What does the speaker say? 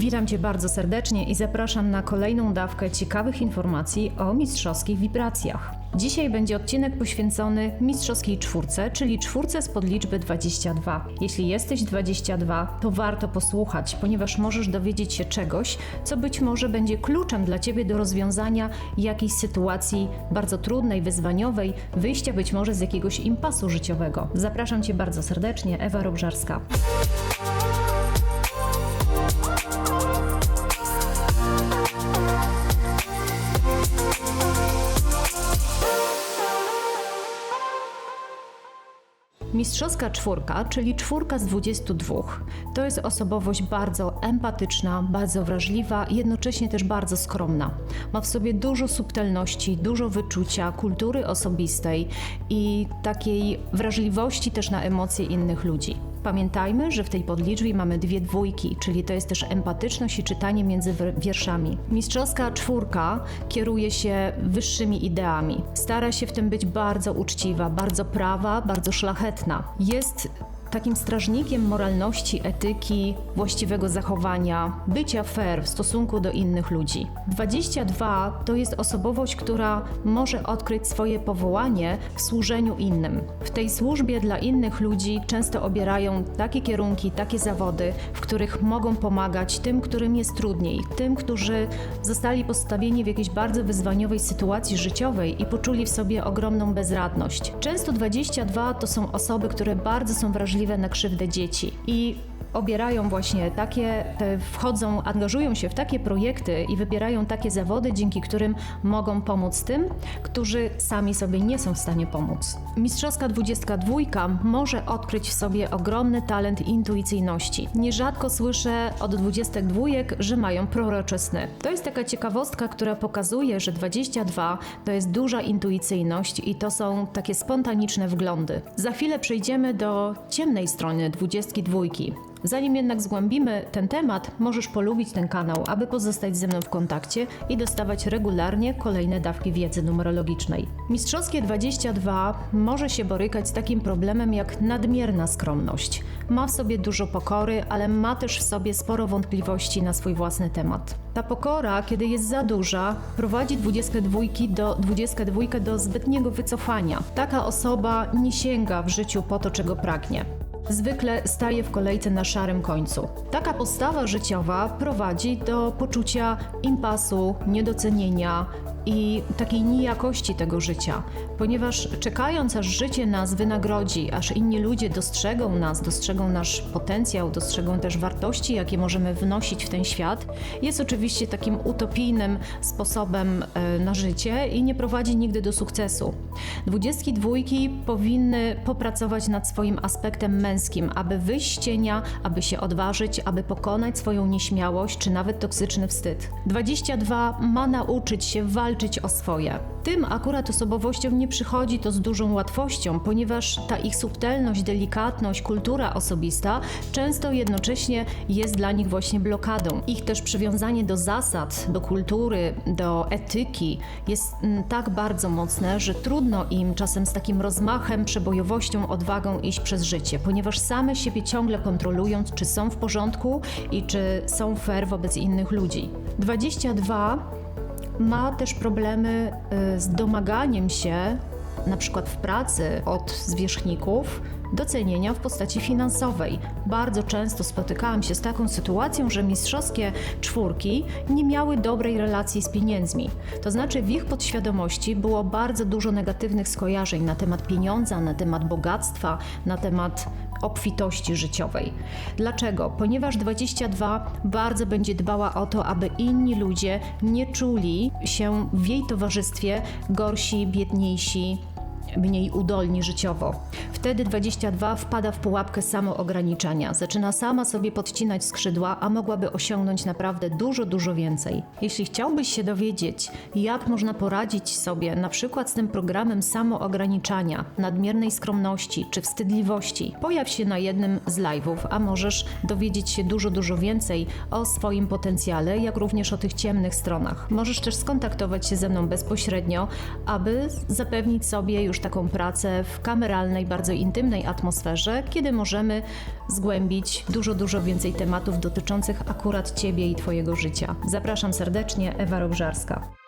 Witam Cię bardzo serdecznie i zapraszam na kolejną dawkę ciekawych informacji o mistrzowskich wibracjach. Dzisiaj będzie odcinek poświęcony mistrzowskiej czwórce, czyli czwórce spod liczby 22. Jeśli jesteś 22, to warto posłuchać, ponieważ możesz dowiedzieć się czegoś, co być może będzie kluczem dla Ciebie do rozwiązania jakiejś sytuacji bardzo trudnej, wyzwaniowej, wyjścia być może z jakiegoś impasu życiowego. Zapraszam Cię bardzo serdecznie, Ewa Robżarska. Mistrzowska czwórka, czyli czwórka z 22, to jest osobowość bardzo empatyczna, bardzo wrażliwa, jednocześnie też bardzo skromna. Ma w sobie dużo subtelności, dużo wyczucia, kultury osobistej i takiej wrażliwości też na emocje innych ludzi. Pamiętajmy, że w tej podliczbie mamy dwie dwójki, czyli to jest też empatyczność i czytanie między wierszami. Mistrzowska czwórka kieruje się wyższymi ideami. Stara się w tym być bardzo uczciwa, bardzo prawa, bardzo szlachetna. Jest takim strażnikiem moralności, etyki, właściwego zachowania, bycia fair w stosunku do innych ludzi. 22 to jest osobowość, która może odkryć swoje powołanie w służeniu innym. W tej służbie dla innych ludzi często obierają takie kierunki, takie zawody, w których mogą pomagać tym, którym jest trudniej, tym, którzy zostali postawieni w jakiejś bardzo wyzwaniowej sytuacji życiowej i poczuli w sobie ogromną bezradność. Często 22 to są osoby, które bardzo są wrażliwe na krzywdę dzieci. I obierają właśnie takie, wchodzą, angażują się w takie projekty i wybierają takie zawody, dzięki którym mogą pomóc tym, którzy sami sobie nie są w stanie pomóc. Mistrzowska 22 może odkryć w sobie ogromny talent intuicyjności. Nierzadko słyszę od 22, że mają prorocze sny. To jest taka ciekawostka, która pokazuje, że 22 to jest duża intuicyjność i to są takie spontaniczne wglądy. Za chwilę przejdziemy do ciemnej strony 22. Zanim jednak zgłębimy ten temat, możesz polubić ten kanał, aby pozostać ze mną w kontakcie i dostawać regularnie kolejne dawki wiedzy numerologicznej. Mistrzowskie 22 może się borykać z takim problemem jak nadmierna skromność. Ma w sobie dużo pokory, ale ma też w sobie sporo wątpliwości na swój własny temat. Ta pokora, kiedy jest za duża, prowadzi 22 do, 22 do zbytniego wycofania. Taka osoba nie sięga w życiu po to, czego pragnie zwykle staje w kolejce na szarym końcu. Taka postawa życiowa prowadzi do poczucia impasu, niedocenienia, i takiej nijakości tego życia, ponieważ czekając aż życie nas wynagrodzi, aż inni ludzie dostrzegą nas, dostrzegą nasz potencjał, dostrzegą też wartości, jakie możemy wnosić w ten świat, jest oczywiście takim utopijnym sposobem e, na życie i nie prowadzi nigdy do sukcesu. Dwudziestki dwójki powinny popracować nad swoim aspektem męskim, aby wyjść z cienia, aby się odważyć, aby pokonać swoją nieśmiałość czy nawet toksyczny wstyd. 22 ma nauczyć się walczyć walczyć o swoje. Tym akurat osobowościom nie przychodzi to z dużą łatwością, ponieważ ta ich subtelność, delikatność, kultura osobista często jednocześnie jest dla nich właśnie blokadą. Ich też przywiązanie do zasad, do kultury, do etyki jest mm, tak bardzo mocne, że trudno im czasem z takim rozmachem, przebojowością, odwagą iść przez życie, ponieważ same siebie ciągle kontrolują, czy są w porządku i czy są fair wobec innych ludzi. 22 ma też problemy y, z domaganiem się, na przykład w pracy, od zwierzchników, docenienia w postaci finansowej. Bardzo często spotykałam się z taką sytuacją, że mistrzowskie czwórki nie miały dobrej relacji z pieniędzmi. To znaczy w ich podświadomości było bardzo dużo negatywnych skojarzeń na temat pieniądza, na temat bogactwa, na temat obfitości życiowej. Dlaczego? Ponieważ 22 bardzo będzie dbała o to, aby inni ludzie nie czuli się w jej towarzystwie gorsi, biedniejsi, mniej udolni życiowo. Wtedy 22 wpada w pułapkę samoograniczania. Zaczyna sama sobie podcinać skrzydła, a mogłaby osiągnąć naprawdę dużo, dużo więcej. Jeśli chciałbyś się dowiedzieć, jak można poradzić sobie na przykład z tym programem samoograniczania, nadmiernej skromności czy wstydliwości, pojaw się na jednym z live'ów, a możesz dowiedzieć się dużo, dużo więcej o swoim potencjale, jak również o tych ciemnych stronach. Możesz też skontaktować się ze mną bezpośrednio, aby zapewnić sobie już taką pracę w kameralnej, bardzo intymnej atmosferze, kiedy możemy zgłębić dużo, dużo więcej tematów dotyczących akurat Ciebie i Twojego życia. Zapraszam serdecznie, Ewa Robżarska.